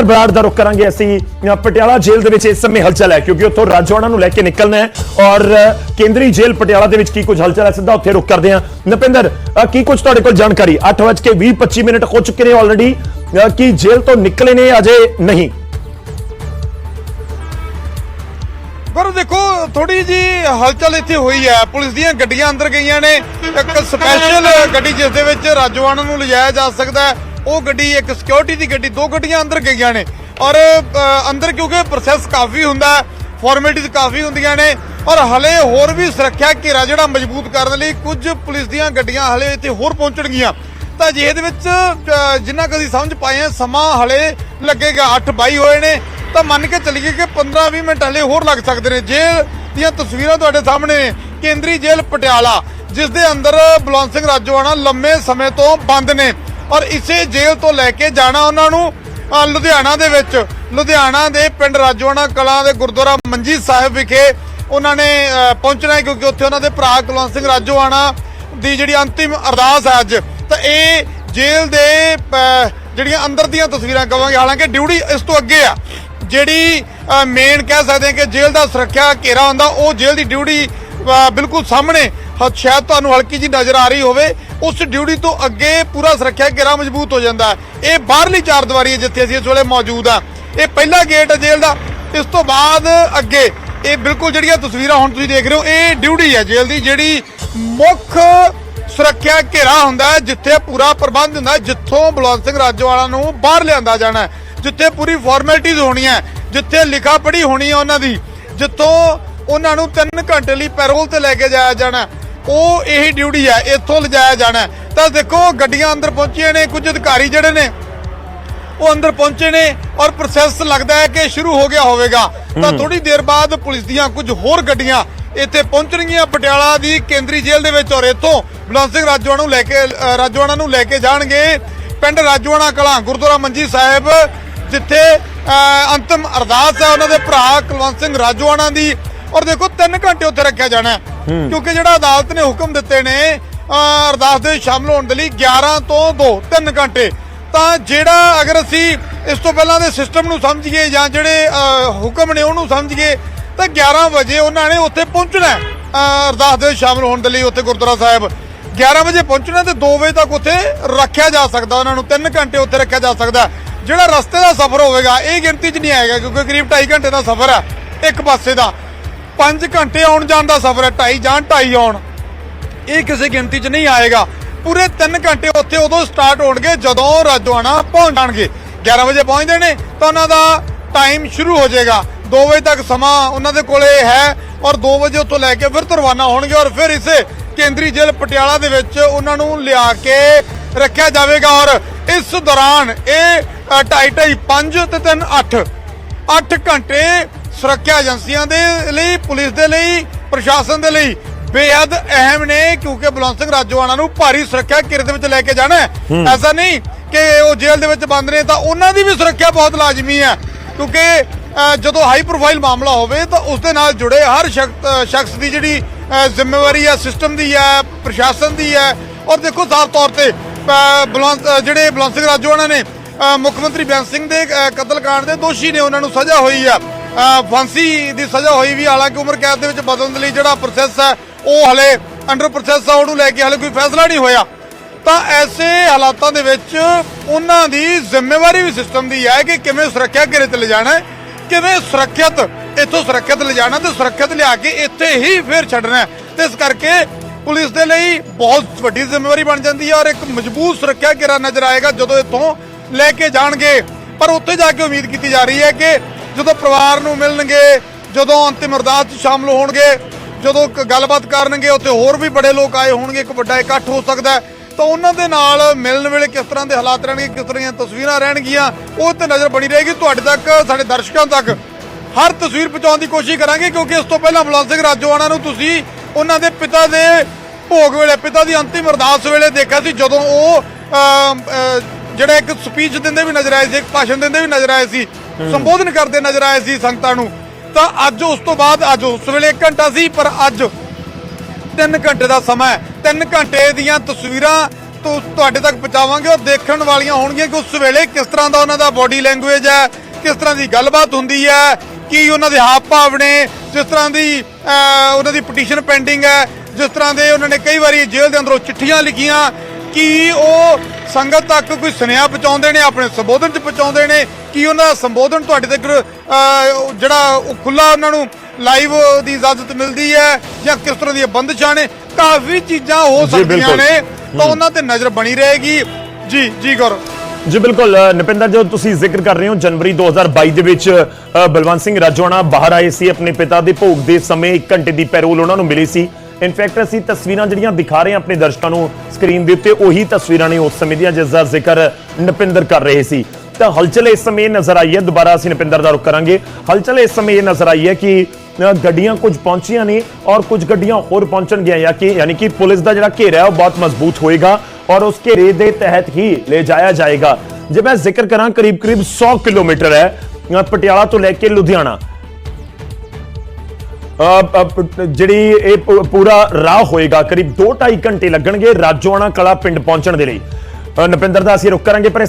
ਨਪਿੰਦਰ ਬਰਾੜ ਦਾ ਰੁਖ ਕਰਾਂਗੇ ਅਸੀਂ। ਪਟਿਆਲਾ ਜੇਲ੍ਹ ਦੇ ਵਿੱਚ ਇਸ ਸਮੇਂ ਹਲਚਲ ਹੈ, ਕਿਉਂਕਿ ਉੱਥੋਂ ਰਾਜਵਾੜਾ ਨੂੰ ਲੈ ਕੇ ਨਿਕਲਣਾ ਹੈ ਔਰ ਕੇਂਦਰੀ ਜੇਲ੍ਹ ਪਟਿਆਲਾ ਦੇ ਵਿੱਚ ਕੀ ਕੁਝ ਹਲਚਲ ਹੈ? ਸਿੱਧਾ ਉੱਥੇ ਰੁਕ ਕਰਦੇ ਹਾਂ। ਨਪਿੰਦਰ ਕੀ ਕੁਝ ਤੁਹਾਡੇ ਕੋਲ ਜਾਣਕਾਰੀ? 8:20-25 ਮਿੰਟ ਹੋ ਚੁੱਕੇ ਨੇ ਆਲਰੇਡੀ ਕੀ ਜੇਲ੍ਹ ਤੋਂ ਨਿਕਲੇ ਨੇ ਅਜੇ? ਨਹੀਂ। ਪਰ ਦੇਖੋ ਥੋੜੀ ਜੀ ਹਲਚਲ ਇੱਥੇ ਹੋਈ ਹੈ। ਪੁਲਿਸ ਦੀਆਂ ਗੱਡੀਆਂ ਅੰਦਰ ਗਈਆਂ ਨੇ। ਇੱਕ ਸਪੈਸ਼ਲ ਗੱਡੀ ਜਿਸ ਦੇ ਵਿੱਚ ਰਾਜਵਾਨਾ ਨੂੰ ਲਿਜਾਇਆ ਜਾ ਸਕਦਾ ਹੈ। ਉਹ ਗੱਡੀ, ਇੱਕ ਸਿਕਿਉਰਿਟੀ ਦੀ ਗੱਡੀ, ਦੋ ਗੱਡੀਆਂ ਅੰਦਰ ਗਈਆਂ ਨੇ। ਔਰ ਅੰਦਰ ਕਿਉਂਕਿ ਪ੍ਰੋਸੈਸ ਕਾਫੀ ਹੁੰਦਾ ਹੈ ਫਾਰਮੈਲਿਟੀਜ਼ ਕਾਫੀ ਹੁੰਦੀਆਂ ਨੇ। ਔਰ ਹਲੇ ਹੋਰ ਵੀ ਸੁਰੱਖਿਆ ਘੇਰਾ ਜਿਹੜਾ ਮਜ਼ਬੂਤ ਕਰਨ ਲਈ ਕੁਝ ਪੁਲਿਸ ਦੀਆਂ ਗੱਡੀਆਂ ਹਲੇ ਇੱਥੇ ਹੋਰ ਪਹੁੰਚਣਗੀਆਂ। ਤਾਂ ਜੇ ਇਹਦੇ ਵਿੱਚ ਜਿੰਨਾ ਕੁ ਅਸੀਂ ਸਮਝ ਪਾਏ ਹਾਂ, ਸਮਾਂ ਹਲੇ ਲੱਗੇਗਾ 8:22 ਹੋਏ ਨੇ। ਤਾਂ ਮੰਨ ਕੇ ਚੱਲੀਏ ਕਿ 15-20 ਮਿੰਟ ਹਲੇ ਹੋਰ ਲੱਗ ਸਕਦੇ ਨੇ। ਜੇਲ੍ਹ ਦੀਆਂ ਤਸਵੀਰਾਂ ਤੁਹਾਡੇ ਸਾਹਮਣੇ ਨੇ। ਕੇਂਦਰੀ ਜੇਲ੍ਹ ਪਟਿਆਲਾ, ਜਿਸ ਦੇ ਅੰਦਰ ਬਲਵੰਤ ਸਿੰਘ ਰਾਜੋਆਣਾ ਲੰਮੇ ਸਮੇਂ ਤੋਂ ਬੰਦ ਨੇ। ਔਰ ਇਸੇ ਜੇਲ੍ਹ ਤੋਂ ਲੈ ਕੇ ਜਾਣਾ ਉਹਨਾਂ ਨੂੰ ਲੁਧਿਆਣਾ ਦੇ ਵਿੱਚ। ਲੁਧਿਆਣਾ ਦੇ ਪਿੰਡ ਰਾਜੋਆਣਾ ਕਲਾਂ ਦੇ ਗੁਰਦੁਆਰਾ ਮੰਜੀ ਸਾਹਿਬ ਵਿਖੇ ਉਹਨਾਂ ਨੇ ਪਹੁੰਚਣਾ ਹੈ ਕਿਉਂਕਿ ਉੱਥੇ ਉਹਨਾਂ ਦੇ ਭਰਾ ਕੁਲਵੰਤ ਸਿੰਘ ਰਾਜੋਆਣਾ ਦੀ ਜਿਹੜੀ ਅੰਤਿਮ ਅਰਦਾਸ ਹੈ ਅੱਜ। ਤਾਂ ਇਹ ਜੇਲ੍ਹ ਦੇ ਜਿਹੜੀਆਂ ਅੰਦਰ ਦੀਆਂ ਤਸਵੀਰਾਂ ਕਵਾਂਗੇ, ਹਾਲਾਂਕਿ ਡਿਊਟੀ ਇਸ ਤੋਂ ਅੱਗੇ ਆ। ਜਿਹੜੀ ਮੇਨ ਕਹਿ ਸਕਦੇ ਹਾਂ ਕਿ ਜੇਲ੍ਹ ਦਾ ਸੁਰੱਖਿਆ ਘੇਰਾ ਹੁੰਦਾ, ਉਹ ਜੇਲ੍ਹ ਦੀ ਡਿਊਟੀ ਬਿਲਕੁਲ ਸਾਹਮਣੇ ਸ਼ਾਇਦ ਤੁਹਾਨੂੰ ਹਲਕੀ ਜੀ ਨਜ਼ਰ ਆ ਰਹੀ ਹੋਵੇ ਉਸ ਡਿਊਟੀ ਤੋਂ ਅੱਗੇ ਪੂਰਾ ਸੁਰੱਖਿਆ ਘੇਰਾ ਮਜ਼ਬੂਤ ਹੋ ਜਾਂਦਾ ਇਹ ਬਾਹਰਲੀ ਚਾਰ ਦੀਵਾਰੀ ਹੈ ਜਿੱਥੇ ਅਸੀਂ ਇਸ ਵੇਲੇ ਮੌਜੂਦ ਆ ਇਹ ਪਹਿਲਾ ਗੇਟ ਹੈ ਜੇਲ੍ਹ ਦਾ। ਇਸ ਤੋਂ ਬਾਅਦ ਅੱਗੇ ਇਹ ਬਿਲਕੁਲ ਜਿਹੜੀਆਂ ਤਸਵੀਰਾਂ ਹੁਣ ਤੁਸੀਂ ਦੇਖ ਰਹੇ ਹੋ ਇਹ ਡਿਊਟੀ ਹੈ ਜੇਲ੍ਹ ਦੀ ਜਿਹੜੀ ਮੁੱਖ ਸੁਰੱਖਿਆ ਘੇਰਾ ਹੁੰਦਾ ਜਿੱਥੇ ਪੂਰਾ ਪ੍ਰਬੰਧ ਹੁੰਦਾ ਜਿੱਥੋਂ ਬਲਵੰਤ ਸਿੰਘ ਰਾਜੋਵਾਲਾ ਨੂੰ ਬਾਹਰ ਲਿਆਂਦਾ ਜਾਣਾ ਜਿੱਥੇ ਪੂਰੀ ਫਾਰਮੈਲਿਟੀਜ਼ ਹੋਣੀਆਂ ਹੈ, ਜਿੱਥੇ ਲਿਖਾ ਪੜ੍ਹੀ ਹੋਣੀ ਹੈ ਉਹਨਾਂ ਦੀ ਜਿੱਥੋਂ ਉਹਨਾਂ ਨੂੰ 3 ਘੰਟੇ ਲਈ ਪੈਰੋਲ ਤੇ ਲੈ ਕੇ ਜਾਇਆ ਜਾਣਾ। ਉਹ ਇਹੀ ਡਿਊਟੀ ਹੈ ਇੱਥੋਂ ਲਿਜਾਇਆ ਜਾਣਾ। ਤਾਂ ਦੇਖੋ ਗੱਡੀਆਂ ਅੰਦਰ ਪਹੁੰਚੀਆਂ ਨੇ ਕੁਝ ਅਧਿਕਾਰੀ ਜਿਹੜੇ ਨੇ ਉਹ ਅੰਦਰ ਪਹੁੰਚੇ ਨੇ ਔਰ ਪ੍ਰੋਸੈਸ ਲੱਗਦਾ ਹੈ ਕਿ ਸ਼ੁਰੂ ਹੋ ਗਿਆ ਹੋਵੇਗਾ ਤਾਂ ਥੋੜੀ ਦੇਰ ਬਾਅਦ ਪੁਲਿਸ ਦੀਆਂ ਕੁਝ ਹੋਰ ਗੱਡੀਆਂ ਇੱਥੇ ਪਹੁੰਚਣਗੀਆਂ ਪਟਿਆਲਾ ਦੀ ਕੇਂਦਰੀ ਜੇਲ੍ਹ ਦੇ ਵਿੱਚ ਔਰ ਇੱਥੋਂ ਬਲਵੰਤ ਸਿੰਘ ਰਾਜਵਾਨਾ ਨੂੰ ਲੈ ਕੇ ਰਾਜਵਾਨਾ ਨੂੰ ਲੈ ਕੇ ਜਾਣਗੇ ਪਿੰਡ ਰਾਜਵਾਨਾ ਕਲਾਂ ਗੁਰਦੁਆਰਾ ਮੰਜੀ ਸਾਹਿਬ ਜਿੱਥੇ ਅੰਤਮ ਅਰਦਾਸ ਹੈ ਉਹਨਾਂ ਦੇ ਭਰਾ ਕੁਲਵੰਤ ਸਿੰਘ ਰਾਜਵਾਨਾ ਦੀ ਔਰ ਦੇਖੋ 3 ਘੰਟੇ ਉੱਥੇ ਰੱਖਿਆ ਜਾਣਾ ਕਿਉਂਕਿ ਜਿਹੜਾ ਅਦਾਲਤ ਨੇ ਹੁਕਮ ਦਿੱਤੇ ਨੇ ਅਰਦਾਸ ਦੇ ਸ਼ਾਮਲ ਹੋਣ ਦੇ ਲਈ 11 ਤੋਂ 2 3 ਘੰਟੇ। ਤਾਂ ਜਿਹੜਾ ਅਗਰ ਅਸੀਂ ਇਸ ਤੋਂ ਪਹਿਲਾਂ ਦੇ ਸਿਸਟਮ ਨੂੰ ਸਮਝੀਏ ਜਾਂ ਜਿਹੜੇ ਹੁਕਮ ਨੇ ਉਹਨੂੰ ਸਮਝੀਏ ਤਾਂ 11 ਵਜੇ ਉਹਨਾਂ ਨੇ ਉੱਥੇ ਪਹੁੰਚਣਾ ਅਰਦਾਸ ਦੇ ਸ਼ਾਮਲ ਹੋਣ ਦੇ ਲਈ ਉੱਥੇ ਗੁਰਦੁਆਰਾ ਸਾਹਿਬ। 11 ਵਜੇ ਪਹੁੰਚਣਾ ਤੇ 2 ਵਜੇ ਤੱਕ ਉੱਥੇ ਰੱਖਿਆ ਜਾ ਸਕਦਾ ਉਹਨਾਂ ਨੂੰ। 3 ਘੰਟੇ ਉੱਥੇ ਰੱਖਿਆ ਜਾ ਸਕਦਾ ਜਿਹੜਾ ਰਸਤੇ ਦਾ ਸਫ਼ਰ ਹੋਵੇਗਾ ਇਹ ਗਿਣਤੀ 'ਚ ਨਹੀਂ ਆਏਗਾ ਕਿਉਂਕਿ ਕਰੀਬ 2.5 ਘੰਟੇ ਦਾ ਸਫ਼ਰ ਹੈ ਇੱਕ ਪਾਸੇ ਦਾ। 5 ਘੰਟੇ ਆਉਣ ਜਾਣ ਦਾ ਸਫ਼ਰ ਹੈ, ਢਾਈ ਜਾਣ, ਢਾਈ ਆਉਣ। ਇਹ ਕਿਸੇ ਗਿਣਤੀ 'ਚ ਨਹੀਂ ਆਏਗਾ। ਪੂਰੇ 3 ਘੰਟੇ ਉੱਥੇ ਉਦੋਂ ਸਟਾਰਟ ਹੋਣਗੇ ਜਦੋਂ ਰਾਜਵਾਨਾ ਪਹੁੰਚ ਜਾਣਗੇ। 11 ਵਜੇ ਪਹੁੰਚਦੇ ਨੇ, ਤਾਂ ਉਹਨਾਂ ਦਾ ਟਾਈਮ ਸ਼ੁਰੂ ਹੋ ਜਾਏਗਾ। 2 ਵਜੇ ਤੱਕ ਸਮਾਂ ਉਹਨਾਂ ਦੇ ਕੋਲੇ ਹੈ ਔਰ 2 ਵਜੇ ਉੱਥੋਂ ਲੈ ਕੇ ਫਿਰ ਤੋਂ ਰਵਾਨਾ ਹੋਣਗੇ ਔਰ ਫਿਰ ਇਸੇ ਕੇਂਦਰੀ ਜੇਲ੍ਹ ਪਟਿਆਲਾ ਦੇ ਵਿੱਚ ਉਹਨਾਂ ਨੂੰ ਲਿਆ ਕੇ ਰੱਖਿਆ ਜਾਵੇਗਾ ਔਰ ਇਸ ਦੌਰਾਨ ਇਹ 2.5 5 ਤੇ 3 8 8 ਘੰਟੇ ਸੁਰੱਖਿਆ ਏਜੰਸੀਆਂ ਦੇ ਲਈ ਪੁਲਿਸ ਦੇ ਲਈ ਪ੍ਰਸ਼ਾਸਨ ਦੇ ਲਈ ਬੇਹੱਦ ਅਹਿਮ ਨੇ ਕਿਉਂਕਿ ਬਲਵੰਤ ਸਿੰਘ ਰਾਜੋਆਣਾ ਨੂੰ ਭਾਰੀ ਸੁਰੱਖਿਆ ਘੇਰੇ ਦੇ ਵਿੱਚ ਲੈ ਕੇ ਜਾਣਾ ਐਸਾ ਨਹੀਂ ਕਿ ਉਹ ਜੇਲ੍ਹ ਦੇ ਵਿੱਚ ਬੰਦ ਨੇ ਤਾਂ ਉਹਨਾਂ ਦੀ ਵੀ ਸੁਰੱਖਿਆ ਬਹੁਤ ਲਾਜ਼ਮੀ ਹੈ। ਕਿਉਂਕਿ ਜਦੋਂ ਹਾਈ ਪ੍ਰੋਫਾਈਲ ਮਾਮਲਾ ਹੋਵੇ ਤਾਂ ਉਸ ਦੇ ਨਾਲ ਜੁੜੇ ਹਰ ਸ਼ਖਸ ਦੀ ਜਿਹੜੀ ਜ਼ਿੰਮੇਵਾਰੀ ਹੈ ਸਿਸਟਮ ਦੀ ਹੈ ਪ੍ਰਸ਼ਾਸਨ ਦੀ ਹੈ। ਔਰ ਦੇਖੋ ਸਾਫ਼ ਤੌਰ ਤੇ ਬਲਵੰਤ ਜਿਹੜੇ ਬਲਵੰਤ ਸਿੰਘ ਰਾਜੋਆਣਾ ਨੇ ਮੁੱਖ ਮੰਤਰੀ ਬਿਆਨ ਸਿੰਘ ਦੇ ਕਤਲ ਕਾਂਡ ਦੇ ਦੋਸ਼ੀ ਨੇ ਉਹਨਾਂ ਨੂੰ ਸਜ਼ਾ ਹੋਈ ਆ ਫਾਂਸੀ ਦੀ ਸਜ਼ਾ ਹੋਈ ਵੀ, ਹਾਲਾਂਕਿ ਉਮਰ ਕੈਦ ਦੇ ਵਿੱਚ ਬਦਲਣ ਦੇ ਲਈ ਜਿਹੜਾ ਪ੍ਰੋਸੈਸ ਹੈ, ਉਹ ਹਲੇ ਅੰਡਰ ਪ੍ਰੋਸੈਸ ਆ, ਉਹਨੂੰ ਲੈ ਕੇ ਹਲੇ ਕੋਈ ਫੈਸਲਾ ਨਹੀਂ ਹੋਇਆ ਤਾਂ ਐਸੇ ਹਾਲਾਤਾਂ ਦੇ ਵਿੱਚ ਉਹਨਾਂ ਦੀ ਜ਼ਿੰਮੇਵਾਰੀ ਵੀ ਸਿਸਟਮ ਦੀ ਹੈ ਕਿ ਕਿਵੇਂ ਸੁਰੱਖਿਆ ਘੇਰੇ ਤੇ ਲਿਜਾਣਾ ਹੈ, ਕਿਵੇਂ ਸੁਰੱਖਿਅਤ ਇੱਥੋਂ ਸੁਰੱਖਿਅਤ ਲਿਜਾਣਾ ਤੇ ਸੁਰੱਖਿਅਤ ਲਿਆ ਕੇ ਇੱਥੇ ਹੀ ਫਿਰ ਛੱਡਣਾ ਹੈ। ਤੇ ਇਸ ਕਰਕੇ ਪੁਲਿਸ ਦੇ ਲਈ ਬਹੁਤ ਵੱਡੀ ਜ਼ਿੰਮੇਵਾਰੀ ਬਣ ਜਾਂਦੀ ਹੈ ਔਰ ਇੱਕ ਮਜ਼ਬੂਤ ਸੁਰੱਖਿਆ ਘੇਰਾ ਨਜ਼ਰ ਆਏਗਾ ਜਦੋਂ ਇੱਥੋਂ ਲੈ ਕੇ ਜਾਣਗੇ ਪਰ ਉੱਥੇ ਜਾ ਕੇ ਉਮੀਦ ਕੀਤੀ ਜਾ ਰਹੀ ਹੈ ਕਿ ਜਦੋਂ ਪਰਿਵਾਰ ਨੂੰ ਮਿਲਣਗੇ, ਜਦੋਂ ਅੰਤਿਮ ਅਰਦਾਸ 'ਚ ਸ਼ਾਮਲ ਹੋਣਗੇ, ਜਦੋਂ ਕ- ਗੱਲਬਾਤ ਕਰਨਗੇ, ਉੱਥੇ ਹੋਰ ਵੀ ਬੜੇ ਲੋਕ ਆਏ ਹੋਣਗੇ, ਇੱਕ ਵੱਡਾ ਇਕੱਠ ਹੋ ਸਕਦਾ ਹੈ। ਤਾਂ ਉਹਨਾਂ ਦੇ ਨਾਲ ਮਿਲਣ ਵੇਲੇ ਕਿਸ ਤਰ੍ਹਾਂ ਦੇ ਹਾਲਾਤ ਰਹਿਣਗੇ, ਕਿਸ ਤਰ੍ਹਾਂ ਦੀਆਂ ਤਸਵੀਰਾਂ ਰਹਿਣਗੀਆਂ, ਉਹ ਤੇ ਨਜ਼ਰ ਬਣੀ ਰਹੇਗੀ। ਤੁਹਾਡੇ ਤੱਕ, ਸਾਡੇ ਦਰਸ਼ਕਾਂ ਤੱਕ ਹਰ ਤਸਵੀਰ ਪਹੁੰਚਾਉਣ ਦੀ ਕੋਸ਼ਿਸ਼ ਕਰਾਂਗੇ, ਕਿਉਂਕਿ ਇਸ ਤੋਂ ਪਹਿਲਾਂ ਬਲਵੰਤ ਸਿੰਘ ਰਾਜੋਆਣਾ ਨੂੰ ਤੁਸੀਂ ਉਹਨਾਂ ਦੇ ਪਿਤਾ ਦੇ ਭੋਗ ਵੇਲੇ, ਪਿਤਾ ਦੀ ਅੰਤਿਮ ਅਰਦਾਸ ਵੇਲੇ ਦੇਖਿਆ ਸੀ, ਜਦੋਂ ਉਹ ਜਿਹੜਾ ਇੱਕ ਸਪੀਚ ਦਿੰਦੇ ਵੀ ਨਜ਼ਰ ਆਏ ਸੀ, ਇੱਕ ਭਾਸ਼ਣ ਦਿੰਦੇ ਵੀ ਨਜ਼ਰ ਆਏ ਸੀ। ਸੰਬੋਧਨ ਕਰਦੇ ਨਜ਼ਰ ਆਏ ਸੀ ਸੰਗਤਾਂ ਨੂੰ। ਤਾਂ ਅੱਜ ਉਸ ਤੋਂ ਬਾਅਦ ਅੱਜ ਉਸ ਵੇਲੇ ਘੰਟਾ ਸੀ, ਪਰ ਅੱਜ 3 ਘੰਟੇ ਦਾ ਸਮਾਂ ਹੈ। 3 ਘੰਟੇ ਦੀਆਂ ਤਸਵੀਰਾਂ ਤੁ- ਤੁਹਾਡੇ ਤੱਕ ਪਹੁੰਚਾਵਾਂਗੇ ਉਹ ਦੇਖਣ ਵਾਲੀਆਂ ਹੋਣਗੀਆਂ ਕਿ ਉਸ ਵੇਲੇ ਕਿਸ ਤਰ੍ਹਾਂ ਦਾ ਉਹਨਾਂ ਦਾ ਬਾਡੀ ਲੈਂਗੁਏਜ ਹੈ, ਕਿਸ ਤਰ੍ਹਾਂ ਦੀ ਗੱਲਬਾਤ ਹੁੰਦੀ ਹੈ, ਕੀ ਉਹਨਾਂ ਦੇ ਹਾਵ ਭਾਵ ਨੇ, ਜਿਸ ਤਰ੍ਹਾਂ ਦੀ ਉਹਨਾਂ ਦੀ ਪਟੀਸ਼ਨ ਪੈਂਡਿੰਗ ਹੈ, ਜਿਸ ਤਰ੍ਹਾਂ ਦੇ ਉਹਨਾਂ ਨੇ ਕਈ ਵਾਰੀ ਜੇਲ੍ਹ ਦੇ ਅੰਦਰੋਂ ਚਿੱਠੀਆਂ ਲਿਖੀਆਂ, ਕਿ ਉਹ ਸੰਗਤ ਤੱਕ ਕੋਈ ਸੁਨੇਹਾ ਪਹੁੰਚਾਉਂਦੇ ਨੇ, ਆਪਣੇ ਸੰਬੋਧਨ ਚ ਪਹੁੰਚਾਉਂਦੇ ਨੇ ਕੀ ਉਹਨਾਂ ਦਾ ਸੰਬੋਧਨ ਤੁਹਾਡੇ ਤੱਕ ਜਿਹੜਾ ਉਹ ਖੁੱਲਾ ਉਹਨਾਂ ਨੂੰ ਲਾਈਵ ਦੀ ਇਜਾਜ਼ਤ ਮਿਲਦੀ ਹੈ ਜਾਂ ਕਿਸ ਤਰ੍ਹਾਂ ਦੀਆਂ ਬੰਦਸ਼ਾਂ ਨੇ? ਕਾਫੀ ਚੀਜ਼ਾਂ ਹੋ ਸਕਦੀਆਂ। ਨੇ ਤਾਂ ਉਹਨਾਂ ਤੇ ਨਜ਼ਰ ਬਣੀ ਰਹੇਗੀ। ਜੀ ਜੀ ਗੌਰਵ। ਜੀ ਬਿਲਕੁਲ। ਨੁਪਿੰਦਰ ਜੋ ਤੁਸੀਂ ਜ਼ਿਕਰ ਕਰ ਰਹੇ ਹੋ ਜਨਵਰੀ 2022 ਦੇ ਵਿੱਚ ਬਲਵੰਤ ਸਿੰਘ ਰਾਜੋਆਣਾ ਬਾਹਰ ਆਏ ਸੀ ਆਪਣੇ ਪਿਤਾ ਦੇ ਭੋਗ ਦੇ ਸਮੇਂ 1 ਘੰਟੇ ਦੀ ਪੈਰੋਲ ਉਹਨਾਂ ਨੂੰ ਮਿਲੀ ਸੀ। ਇਨਫੈਕਟ ਅਸੀਂ ਤਸਵੀਰਾਂ ਜਿਹੜੀਆਂ ਦਿਖਾ ਰਹੇ ਹਾਂ ਆਪਣੇ ਦਰਸ਼ਕਾਂ ਨੂੰ ਸਕਰੀਨ ਦੇ ਉੱਤੇ ਉਹੀ ਤਸਵੀਰਾਂ ਨੇ ਉਸ ਸਮੇਂ ਦੀਆਂ ਜਿਸ ਦਾ ਜ਼ਿਕਰ ਨੁਪਿੰਦਰ ਕਰ ਰਹੇ ਸੀ। ਤਾਂ ਹਲਚਲ ਇਸ ਸਮੇਂ ਇਹ ਨਜ਼ਰ ਆਈ ਹੈ। ਦੁਬਾਰਾ ਅਸੀਂ ਨਪਿੰਦਰ ਦਾ ਰੁਖ ਕਰਾਂਗੇ। ਹਲਚਲ ਇਸ ਸਮੇਂ ਇਹ ਨਜ਼ਰ ਆਈ ਹੈ ਕਿ ਗੱਡੀਆਂ ਕੁਝ ਪਹੁੰਚੀਆਂ ਨੇ ਔਰ ਕੁਝ ਗੱਡੀਆਂ ਹੋਰ ਪਹੁੰਚਣਗੀਆਂ ਜਾਂ ਕਿ ਯਾਨੀ ਕਿ ਪੁਲਿਸ ਦਾ ਜਿਹੜਾ ਘੇਰਾ ਹੈ ਉਹ ਬਹੁਤ ਮਜ਼ਬੂਤ ਹੋਏਗਾ ਔਰ ਉਸ ਘੇਰੇ ਦੇ ਤਹਿਤ ਹੀ ਲੈ ਜਾਇਆ ਜਾਏਗਾ। ਜੇ ਮੈਂ ਜ਼ਿਕਰ ਕਰਾਂ ਕਰੀਬ ਕਰੀਬ 100 ਕਿਲੋਮੀਟਰ ਹੈ ਪਟਿਆਲਾ ਤੋਂ ਲੈ ਕੇ ਲੁਧਿਆਣਾ। ਜਿਹੜੀ ਇਹ ਪੂਰਾ ਰਾਹ ਹੋਏਗਾ, ਕਰੀਬ 2.5 ਘੰਟੇ ਲੱਗਣਗੇ ਰਾਜੋਆਣਾ ਕਲਾ ਪਿੰਡ ਪਹੁੰਚਣ ਦੇ ਲਈ। ਨਪਿੰਦਰ ਦਾ ਅਸੀਂ ਰੁਕ ਕਰਾਂਗੇ, ਪਰ